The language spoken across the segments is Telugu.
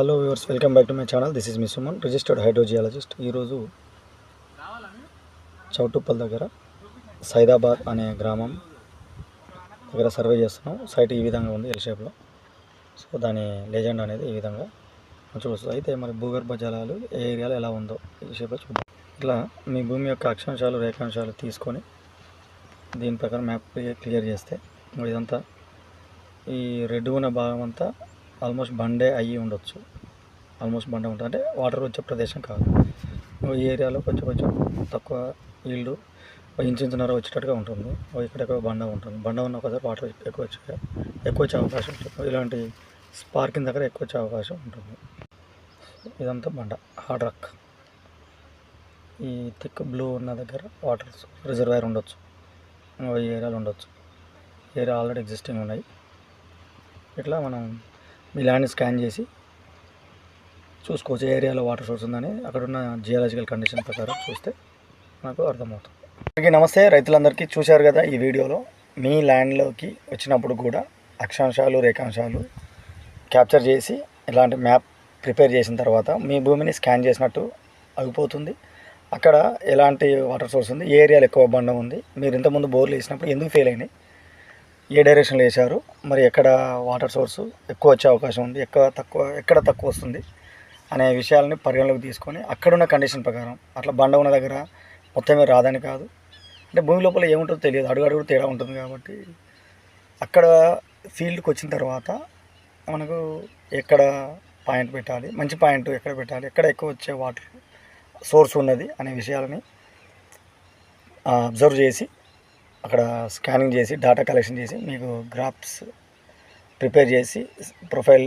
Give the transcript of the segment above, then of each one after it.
Hello viewers welcome back to my channel this is me Suman registered hydrogeologist ఈరోజు చౌటుప్పల్ దగ్గర సైదాబాద్ అనే గ్రామం దగ్గర సర్వే చేస్తున్నాం. సైట్ ఈ విధంగా ఉంది ఎల్ షేప్లో సో దాని లెజెండ్ అనేది ఈ విధంగా చూస్తుంది అయితే మరి భూగర్భ జలాలు ఏ ఏరియాలో ఎలా ఉందో ఈ షేప్లో చూద్దాం. ఇట్లా మీ భూమి యొక్క అక్షాంశాలు రేఖాంశాలు తీసుకొని దీని ప్రకారం మ్యాప్ క్లియర్ చేస్తే ఇదంతా ఈ రెడ్ ఉన్న భాగం అంతా ఆల్మోస్ట్ బండే అయ్యి ఉండొచ్చు. ఆల్మోస్ట్ బండే ఉంటుంది. అంటే వాటర్ వచ్చే ప్రదేశం కాదు. ఈ ఏరియాలో కొంచెం కొంచెం తక్కువ ఇల్లు ఇంచు ఇంచున్నర వచ్చేటట్టుగా ఉంటుంది. ఇక్కడ ఇక్కడెక్కడ బండ ఉంటుంది. బండ ఉన్న ఒకసారి వాటర్ ఎక్కువ వచ్చే ఎక్కువ వచ్చే అవకాశం ఉంటుంది. ఇలాంటి స్పార్కింగ్ దగ్గర ఎక్కువ వచ్చే అవకాశం ఉంటుంది. ఇదంతా బండ హార్డ్ రక్. ఈ థిక్ బ్లూ ఉన్న దగ్గర వాటర్ రిజర్వాయర్ ఉండొచ్చు. ఈ ఏరియాలో ఉండొచ్చు. ఏరియా ఆల్రెడీ ఎగ్జిస్టింగ్ ఉన్నాయి. ఇట్లా మనం మీ ల్యాండ్ స్కాన్ చేసి చూసుకోవచ్చు ఏ ఏరియాలో వాటర్ సోర్స్ ఉందని. అక్కడ ఉన్న జియాలజికల్ కండిషన్ ప్రకారం చూస్తే నాకు అర్థమవుతుంది. అందరికీ నమస్తే. రైతులందరికీ చూశారు కదా ఈ వీడియోలో. మీ ల్యాండ్లోకి వచ్చినప్పుడు కూడా అక్షాంశాలు రేఖాంశాలు క్యాప్చర్ చేసి ఇలాంటి మ్యాప్ ప్రిపేర్ చేసిన తర్వాత మీ భూమిని స్కాన్ చేసినట్టు అయిపోతుంది అక్కడ ఎలాంటి వాటర్ సోర్స్ ఉంది? ఏ ఏరియాలో ఎక్కువ బండ ఉంది? మీరు ఇంతకుముందు బోర్లు వేసినప్పుడు ఎందుకు ఫెయిల్ అయినాయి? ఏ డైరెక్షన్లో వేశారు? మరి ఎక్కడ వాటర్ సోర్సు ఎక్కువ వచ్చే అవకాశం ఉంది? ఎక్కడ తక్కువ ఎక్కడ తక్కువ వస్తుంది? అనే విషయాలని పరిగణలోకి తీసుకొని అక్కడున్న కండిషన్ ప్రకారం అట్లా బండ ఉన్న దగ్గర మొత్తమే రాదని కాదు. అంటే భూమి లోపల ఏముంటుందో తెలియదు. అడుగు అడుగు తేడా ఉంటుంది కాబట్టి. అక్కడ ఫీల్డ్కి వచ్చిన తర్వాత మనకు ఎక్కడ పాయింట్ పెట్టాలి? మంచి పాయింట్ ఎక్కడ పెట్టాలి? ఎక్కడ ఎక్కువ వచ్చే వాటర్ సోర్స్ ఉన్నది? అనే విషయాలని అబ్జర్వ్ చేసి అక్కడ స్కానింగ్ చేసి డేటా కలెక్షన్ చేసి మీకు గ్రాఫ్స్ ప్రిపేర్ చేసి ప్రొఫైల్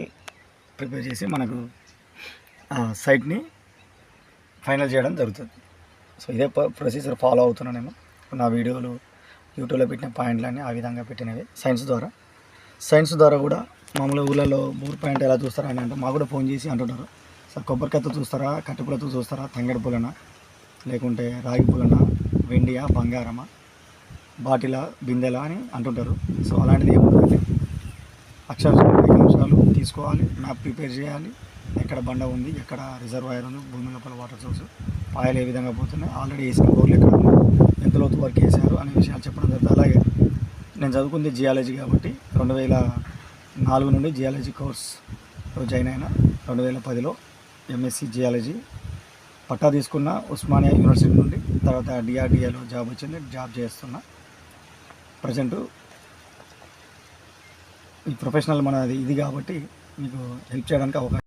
ప్రిపేర్ చేసి మనకు సైట్ని ఫైనల్ చేయడం జరుగుతుంది. సో ఇదే ప్రొసీజర్ ఫాలో అవుతున్నాను నేను. నా వీడియోలు యూట్యూబ్లో పెట్టిన పాయింట్లన్నీ ఆ విధంగా పెట్టినవి. సైన్స్ ద్వారా. సైన్స్ ద్వారా కూడా మామూలు ఊళ్ళలో బోర్ పాయింట్ ఎలా చూస్తారా అని అంటే మాకు కూడా ఫోన్ చేసి అంటుంటారు సార్ కొబ్బరికాయతో చూస్తారా కట్టెపులతో చూస్తారా తంగడి పూలనా లేకుంటే రాగి పూలనా వెండియా బంగారమా? బాటిలా బిందెలా అని అంటుంటారు. సో అలాంటిది ఏముందంటే అక్షరాలు అంశాలు తీసుకోవాలి మ్యాప్ ప్రిపేర్ చేయాలి. ఎక్కడ బండ ఉంది ఎక్కడ రిజర్వాయర్ ఉంది భూమి లోపల వాటర్ సోర్స్ పాయలు ఏ విధంగా పోతున్నాయి ఆల్రెడీ వేసిన బోర్లు ఎక్కడ ఎంత లోతు వరకు వేసారు అనే విషయాలు చెప్పడం జరుగుతుంది. అలాగే నేను చదువుకుంది జియాలజీ కాబట్టి రెండు వేల నాలుగు నుండి జియాలజీ కోర్స్లో జాయిన్ అయిన రెండు వేల పదిలో ఎంఎస్సి జియాలజీ పట్టా తీసుకున్న ఉస్మానియా యూనివర్సిటీ నుండి తర్వాత డిఆర్డిఏలో జాబ్ వచ్చింది జాబ్ చేస్తున్నా. ప్రజెంటు ఈ ప్రొఫెషనల్ మనది ఇది కాబట్టి మీకు హెల్ప్ చేయడానికి అవకాశం